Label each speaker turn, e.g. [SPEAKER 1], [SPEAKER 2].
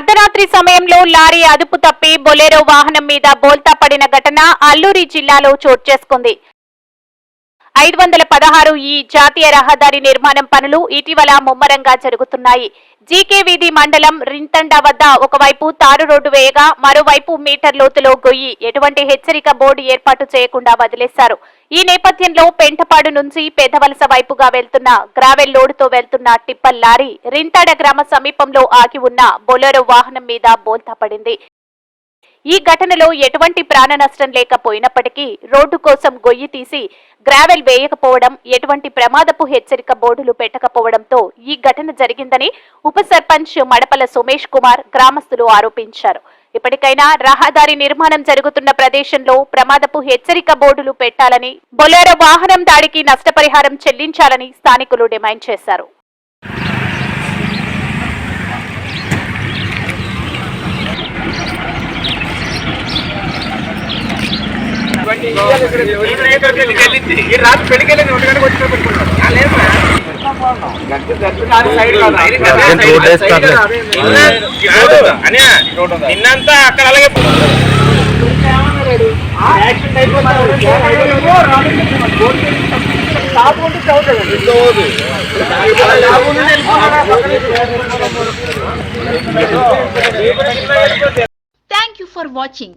[SPEAKER 1] అర్ధరాత్రి సమయంలో లారీ అదుపు తప్పి బొలెరో వాహనం మీద బోల్తా పడిన ఘటన అల్లూరి జిల్లాలో చోటు చేసుకుంది. ఐదు వందల పదహారు ఈ జాతీయ రహదారి నిర్మాణం పనులు ఇటీవల ముమ్మరంగా జరుగుతున్నాయి. జీకే వీధి మండలం రింతండ వద్ద ఒకవైపు తారు రోడ్డు వేయగా మరోవైపు మీటర్ లోతులో గొయ్యి. ఎటువంటి హెచ్చరిక బోర్డు ఏర్పాటు చేయకుండా వదిలేశారు. ఈ నేపథ్యంలో పెంటపాడు నుంచి పెదవలస వైపుగా వెళ్తున్న గ్రావెల్ లోడుతో వెళ్తున్న టిప్పల్ లారీ రింతాడ గ్రామ సమీపంలో ఆగి ఉన్న బొలెరో వాహనం మీద బోల్తా పడింది. ఈ ఘటనలో ఎటువంటి ప్రాణ నష్టం లేకపోయినప్పటికీ రోడ్డు కోసం గొయ్యి తీసి గ్రావెల్ వేయకపోవడం ఎటువంటి ప్రమాదపు హెచ్చరిక బోర్డులు పెట్టకపోవడంతో ఈ ఘటన జరిగిందని ఉప సర్పంచ్ మడపల సుమేష్ కుమార్ గ్రామస్తులు ఆరోపించారు. ఇప్పటికైనా రహదారి నిర్మాణం జరుగుతున్న ప్రదేశంలో ప్రమాదపు హెచ్చరిక బోర్డులు పెట్టాలని బొలేరో వాహనం దాడికి నష్టపరిహారం చెల్లించాలని స్థానికులు డిమాండ్ చేశారు.
[SPEAKER 2] నిన్నంతా అక్కడ అలాగే
[SPEAKER 3] థ్యాంక్ యూ అయిపోతుంది. వాచింగ్